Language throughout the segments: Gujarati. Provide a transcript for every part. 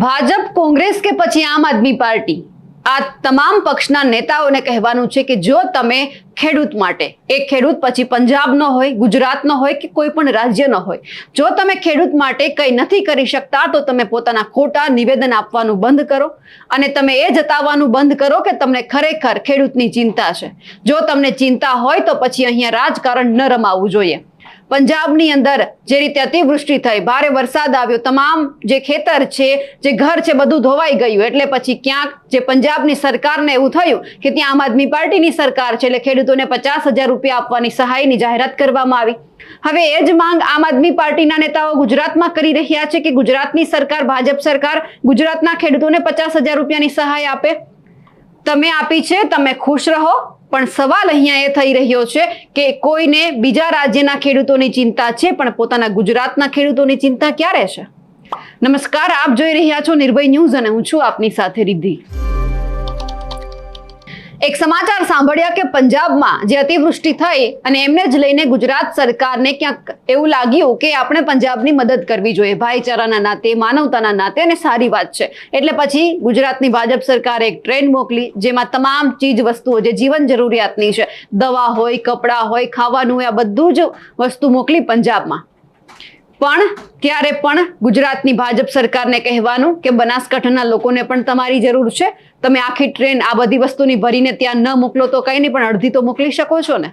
ભાજપ કોંગ્રેસ કે પછી આમ આદમી પાર્ટી? આ તમામ પક્ષના નેતાઓને કહેવાનું છે કે જો તમે ખેડૂત માટે એ ખેડૂત પછી પંજાબનો હોય ગુજરાતનો હોય કે કોઈ પણ રાજ્યનો હોય, જો તમે ખેડૂત માટે કંઈ નથી કરી શકતા, તો તમે પોતાના ખોટા નિવેદન આપવાનું બંધ કરો અને તમે એ જતાવવાનું બંધ કરો કે તમને ખરેખર ખેડૂતની ચિંતા છે. જો તમને ચિંતા હોય તો પછી અહીંયા રાજકારણ ન રમાવવું જોઈએ. પંજાબની અંદર જે રીતે અતિવૃષ્ટિ થઈ, ભારે વરસાદ આવ્યો. તમામ જે ખેતર છે, જે ઘર છે, બધું ધોવાઈ ગયું. એટલે પછી ક્યાંક જે પંજાબની સરકારને એવું થયું કે ત્યાં આમ આદમી પાર્ટીની સરકાર છે, એટલે ખેડૂતોને પચાસ હજાર રૂપિયા આપવાની સહાયની જાહેરાત કરવામાં આવી. હવે એ જ માંગ આમ આદમી પાર્ટીના નેતાઓ ગુજરાતમાં કરી રહ્યા છે કે ગુજરાતની સરકાર, ભાજપ સરકાર, ગુજરાતના ખેડૂતોને પચાસ હજાર રૂપિયાની સહાય આપે? તમે આપી છે, તમે ખુશ રહો. પણ સવાલ અહીંયા એ થઈ રહ્યો છે કે કોઈને બીજા રાજ્યના ખેડૂતોની ચિંતા છે, પણ પોતાના ગુજરાતના ખેડૂતોની ચિંતા ક્યારે છે? નમસ્કાર, આપ જોઈ રહ્યા છો નિર્ભય ન્યૂઝ અને હું છું આપની સાથે રિદ્ધિ. એક સમાચાર સાંભળ્યા કે પંજાબમાં જે અતિવૃષ્ટિ થઈ અને એમને જ લઈને ગુજરાત સરકારને ક્યાંક એવું લાગ્યું કે આપણે પંજાબની મદદ કરવી જોઈએ. ભાઈચારાના નાતે, માનવતાના નાતે અને સારી વાત છે. એટલે પછી ગુજરાતની ભાજપ સરકારે એક ટ્રેન મોકલી જેમાં તમામ ચીજ વસ્તુઓ જે જીવન જરૂરિયાતની છે, દવા હોય, કપડાં હોય, ખાવાનું હોય, આ બધું જ વસ્તુ મોકલી પંજાબમાં. પણ ત્યારે પણ ગુજરાતની ભાજપ સરકારને કહેવાનું કે બનાસકાંઠાના લોકોને પણ તમારી જરૂર છે. તમે આખી ટ્રેન આ બધી વસ્તુની ભરીને ત્યાં ન મોકલો તો કંઈ નહીં, પણ અડધી તો મોકલી શકો છો ને.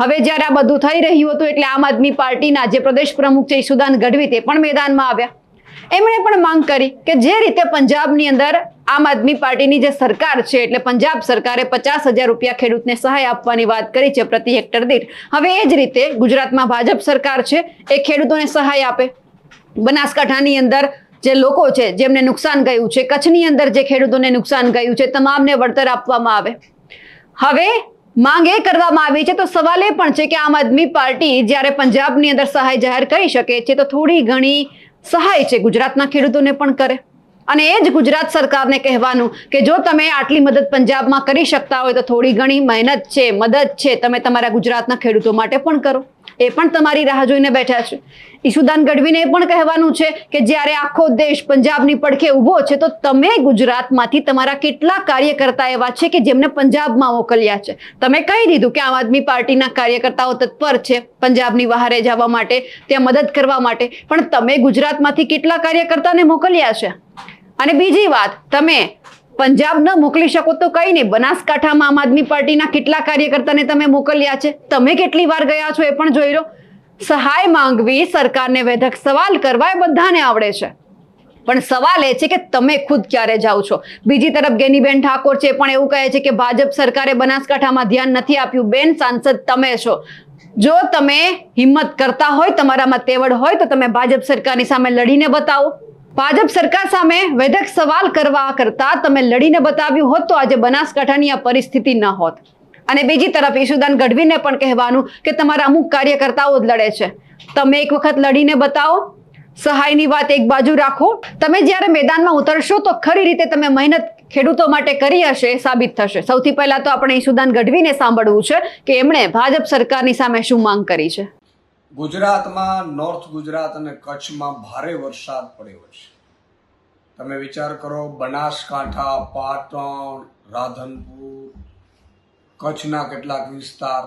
હવે જ્યારે આ બધું થઈ રહ્યું હતું એટલે આમ આદમી પાર્ટીના જે પ્રદેશ પ્રમુખ છે ઈશુદાન ગઢવી તે પણ મેદાનમાં આવ્યા. એમણે પણ માંગ કરી કે જે રીતે પંજાબની અંદર આમ આદમી પાર્ટીની જે સરકાર છે, એટલે પંજાબ સરકારે પચાસ હજાર રૂપિયા ખેડૂતને સહાય આપવાની વાત કરી છે પ્રતિ હેક્ટર દીઠ. હવે એ જ રીતે ગુજરાતમાં ભાજપ સરકાર છે, એ ખેડૂતોને સહાય આપે. બનાસકાંઠાની અંદર જે લોકો છે, જેમને નુકસાન ગયું છે, કચ્છની અંદર જે ખેડૂતોને નુકસાન ગયું છે, તમામને વળતર આપવામાં આવે. હવે માંગ એ કરવામાં આવી છે, તો સવાલ એ પણ છે કે આમ આદમી પાર્ટી જ્યારે પંજાબની અંદર સહાય જાહેર કરી શકે છે, તો થોડી ઘણી સહાય છે ગુજરાતના ખેડૂતોને પણ કરે. અને એ જ ગુજરાત સરકારને કહેવાનું કે જો તમે આટલી મદદ પંજાબમાં કરી શકતા હોય તો થોડી ઘણી મહેનત છે, મદદ છે, તમે તમારા ગુજરાતના ખેડૂતો માટે પણ કરો. એ પણ તમારી રાહ જોઈને બેઠા છે. ઈશુદાન ગઢવીને એ પણ કહેવાનું છે કે જ્યારે આખો દેશ પંજાબની પડખે ઊભો છે, તો તમે ગુજરાતમાંથી તમારા કેટલા કાર્યકર્તા એવા છે કે જેમને પંજાબમાં મોકલ્યા છે. તમે કહી દીધું કે આમ આદમી પાર્ટીના કાર્યકર્તાઓ તત્પર છે પંજાબની બહારે જવા માટે, ત્યાં મદદ કરવા માટે. પણ તમે ગુજરાતમાંથી કેટલા કાર્યકર્તાને મોકલ્યા છે? અને બીજી વાત, તમે પંજાબ ન મોકલી શકો તો કઈ નહીં. બનાસકાંઠામાં આમ આદમી પાર્ટીના કેટલા કાર્યકર્તાને તમે મોકલ્યા છે? તમે કેટલી વાર ગયા છો એ પણ જોઈ લો. સહાય માંગવી સરકારને વેધક. સવાલ કરવા એ બધાને આવડે છે. પણ સવાલ એ છે કે તમે ખુદ ક્યારે જાઓ છો? બીજી તરફ ગેનીબેન ઠાકોર છે પણ એવું કહે છે કે ભાજપ સરકારે બનાસકાંઠામાં ધ્યાન નથી આપ્યું. બેન સાંસદ તમે છો. જો તમે હિંમત કરતા હોય, તમારામાં તેવડ હોય, તો તમે ભાજપ સરકારની સામે લડીને બતાવો. ભાજપ સરકાર સામે વૈધક સવાલ કરવા કરતા તમે લડીને બતાવ્યું હોત તો આજે બનાસકાંઠાની આ પરિસ્થિતિ ન હોત. અને બીજી તરફ ઈશુદાન ગઢવીને પણ કહેવાનું કે તમારા અમુક કાર્યકર્તાઓ જ લડે છે. તમે એક વખત લડીને બતાવો. સહાયની વાત એક બાજુ રાખો. તમે જ્યારે મેદાનમાં ઉતરશો તો ખરી રીતે તમે મહેનત ખેડૂતો માટે કરી હશે સાબિત થશે. સૌથી પહેલા તો આપણે ઈશુદાન ગઢવીને સાંભળવું છે કે એમણે ભાજપ સરકારની સામે શું માંગ કરી છે? ગુજરાતમાં નોર્થ ગુજરાત અને કચ્છમાં ભારે વરસાદ પડ્યો છે. તમે વિચાર કરો, બનાસકાંઠા, પાટણ, રાધનપુર, કચ્છના કેટલાક વિસ્તાર,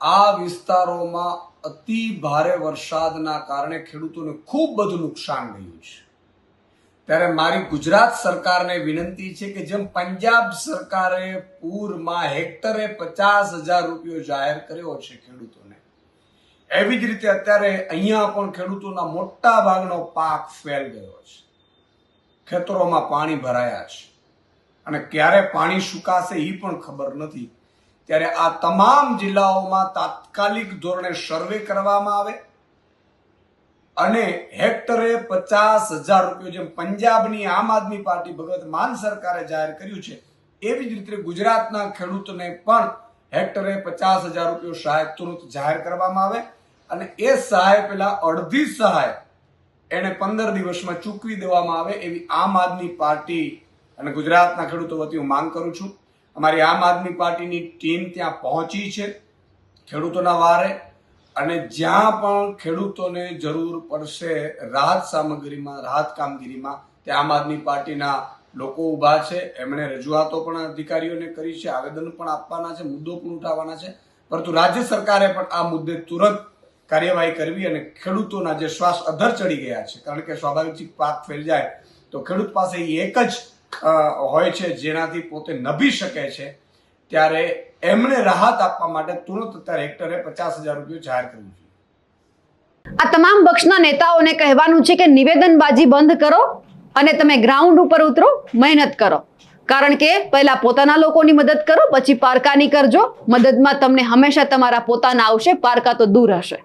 આ વિસ્તારોમાં અતિ ભારે વરસાદના કારણે ખેડૂતોને ખૂબ બધું નુકસાન ગયું છે. ત્યારે મારી ગુજરાત સરકારને વિનંતી છે કે જેમ પંજાબ સરકારે પૂરમાં હેક્ટરે પચાસ હજાર રૂપિયો જાહેર કર્યો છે ખેડૂતોને એવી જ રીતે અત્યારે અહીંયા પણ ખેડૂતોના મોટા ભાગનો પાક ફેલ ગયો છે. ખેતરોમાં પાણી ભરાયા છે. અને ક્યારે પાણી સુકાશે એ પણ ખબર નથી. ત્યારે આ તમામ જિલ્લાઓમાં તાત્કાલિક ધોરણે સર્વે કરવામાં આવે અને હેક્ટરે પચાસ હજાર રૂપિયો જેમ પંજાબની આમ આદમી પાર્ટી ભગવત માન સરકારે જાહેર કર્યું છે, એવી જ રીતે ગુજરાતના ખેડૂતને પણ હેક્ટરે પચાસ હજાર રૂપિયો સહાય તુરંત જાહેર કરવામાં આવે અને એ સહાય પેલા અડધી સહાય એને પંદર દિવસમાં ચૂકવી દેવામાં આવે એવી આમ આદમી પાર્ટી અને ગુજરાતના ખેડૂતો વતી હું માંગ કરું છું. અમારી આમ આદમી પાર્ટીની ટીમ ત્યાં પહોંચી છે ખેડૂતોના વારે અને જ્યાં પણ ખેડૂતોને જરૂર પડશે રાહત સામગ્રીમાં, રાહત કામગીરીમાં તે આમ આદમી પાર્ટીના લોકો ઊભા છે, એમણે રજૂઆતો પણ અધિકારીઓને કરી છે, આવેદન પણ આપવાના છે, મુદ્દો પણ ઉઠાવવાના છે. પરંતુ રાજ્ય સરકારે પણ આ મુદ્દે તુરંત કાર્યવાહી કરવી અને ખેડૂતોના જે શ્વાસ અધર ચડી ગયા છે, કારણ કે સ્વાભાવિક પાક ફેલ જાય તો ખેડૂત પાસે એક જ હોય છે, જેનાથી પોતે નભી શકે છે. ત્યારે એમણે રાહત આપવા માટે તુરંત અત્યારે હેક્ટરે પચાસ હજાર રૂપિયા જાહેર કરવું જોઈએ આ તમામ પક્ષના નેતાઓને કહેવાનું છે કે નિવેદનબાજી બંધ કરો. અને તમે ગ્રાઉન્ડ ઉપર ઉતરો, મહેનત કરો. કારણ કે પહેલા પોતાના લોકોની મદદ કરો, પછી પારકાની કરજો મદદમાં તમને હંમેશા તમારા પોતાના આવશે, પારકા તો દૂર હશે.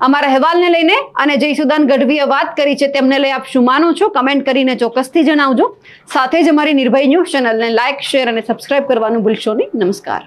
અમારા અહેવાલને લઈને અને જયસુદાન ગઢવીએ વાત કરી છે, તેમને લઈ આપ શું માનો છો? કમેન્ટ કરીને ચોક્કસથી જણાવજો. સાથે જ અમારી નિર્ભય ન્યૂઝ ચેનલને લાઇક શેર અને સબસ્ક્રાઇબ કરવાનું ભૂલશો નહીં. નમસ્કાર.